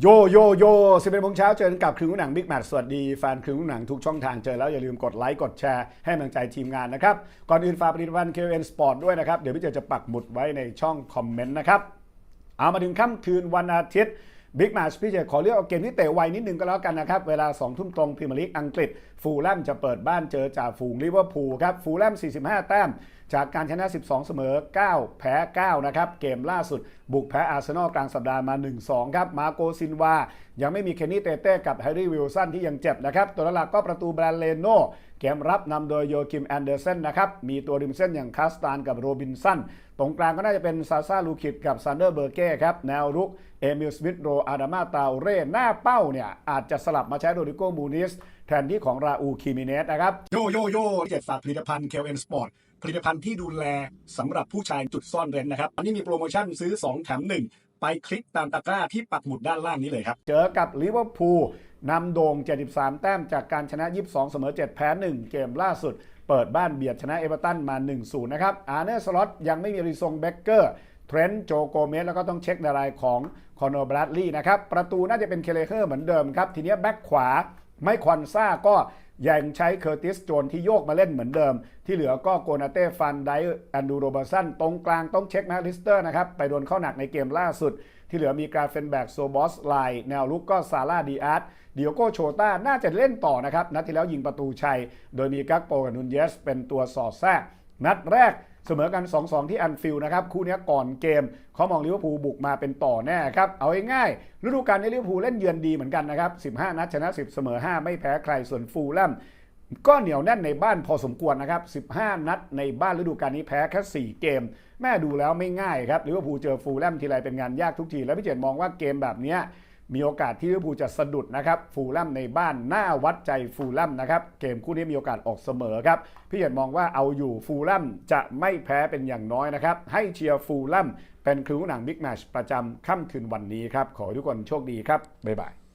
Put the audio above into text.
โยโยโยสิบเอ็ดโมงเช้าเจอกันกับคืนหนังบิ๊กแมทสวัสดีแฟนคืนหนังทุกช่องทางเจอแล้วอย่าลืมกดไลค์กดแชร์ให้กำลังใจทีมงานนะครับ ก่อนอื่นฝากผลิตภัณฑ์ KN Sport ด้วยนะครับ เดี๋ยวพี่เจจะปักหมุดไว้ในช่องคอมเมนต์นะครับ เอามาถึงค่ำคืนวันอาทิตย์ บิ๊กแมชพี่เจขอเลือกเอาเกมที่เตะไวนิดนึงก็แล้วกันนะครับ เวลา 2 ทุ่มตรงพรีเมียร์ลีกอังกฤษ ฟูลแลมจะเปิดบ้านเจอจ่าฝูงลิเวอร์พูลครับ ฟูลแลม 45 แต้ม จากการชนะ 12 เสมอ 9 แพ้ 9 นะครับ เกมล่าสุด บุกแพ้อาร์เซนอลกลางสัปดาห์มา 1-2 ครับ มาโกซินวา ยังไม่มีเคนนี่เตเต้กับแฮร์รี่วิลสันที่ยังเจ็บนะครับ ตัวหลักก็ประตูแบรนเลโนเกมรับนำโดยโยคิมแอนเดอร์เซนนะครับ มีตัวริมเส้นอย่างคาสตานกับโรบินสัน ตรงกลางก็น่าจะเป็นซาซาลูคิดกับซันเดอร์เบอร์เก้ครับ แนวรุกเอมิลสมิธโรอาดามาตาเร่ หน้าเป้าเนี่ย อาจจะสลับมาใช้โรดิโกมูนิส แทนที่ของราอูคิมิเนสนะครับ โยโยโย่เจ็ดฝากผลิตภัณฑ์ KLN Sport ผลิตภัณฑ์ที่ดูแลสำหรับผู้ชายจุดซ่อนเร้นนะครับอันนี้มีโปรโมชั่นซื้อ 2 แถม 1 ไปคลิกตามตะกร้าที่ปักหมุดด้านล่างนี้เลยครับ เจอกับลิเวอร์พูลนำโด่ง 73 แต้มจากการชนะ 22 เสมอ 7 แพ้ 1 เกมล่าสุด เปิดบ้านเบียดชนะเอเวอร์ตันมา 1-0 นะครับ อาร์เนอร์สล็อตยังไม่มีริซงเบเกอร์ เทรนต์โจโกเมสแล้วก็ต้องเช็คในรายของคอนอร์บรัดลีย์นะครับ ประตูน่าจะเป็นเคเลเฮอร์เหมือนเดิมครับ ทีนี้แบ็คขวาไม่ควนซ่าก็ ยังใช้เคอร์ติสโจนที่โยกมาเล่นเหมือนเดิม ที่เหลือก็โกนาเต้ฟันไดแอนดูโรเบอร์สันตรงกลางต้องเช็คแมคลิสเตอร์นะครับ ไปโดนเข้าหนักในเกมล่าสุด ที่เหลือมีกราเฟนแบกโซบอสไลแนวลุกก็ซาร่าดีอาร์ตเดียโกโชต้าน่าจะเล่นต่อนะครับ นัดที่แล้วยิงประตูชัย โดยมีกักโปกับนุนเยสเป็นตัวสอดแทรกนัดแรก เสมอกัน 2-2 ที่อันฟิลด์นะครับคู่นี้ก่อนเกมเขามองลิเวอร์พูลบุกมาเป็นต่อแน่ครับเอาง่ายๆฤดูกาลนี้ลิเวอร์พูลเล่นเยือนดีเหมือนกันนะครับ15 นัดชนะ 10 เสมอ 5 ไม่แพ้ใครส่วนฟูลแลมก็เหนียวแน่นในบ้านพอสมควรนะครับ 15 นัดในบ้านฤดูกาลนี้แพ้แค่4 เกม แม่ดูแล้วไม่ง่ายครับลิเวอร์พูลเจอฟูลแลมทีไรเป็นงานยากทุกที แล้วพี่เจตมองว่าเกมแบบนี้ มีโอกาสที่ลิเวอร์พูลจะสะดุดนะครับฟูลแลมในบ้านหน้าวัดใจฟูลแลมนะครับเกมคู่นี้มีโอกาสออกเสมอครับพี่เหยียดมองว่าเอาอยู่ฟูลแลมจะไม่แพ้เป็นอย่างน้อยนะครับให้เชียร์ฟูลแลมเป็นครูหนังบิ๊กแมชประจำค่ำคืนวันนี้ครับขอให้ทุกคนโชคดีครับบ๊ายบาย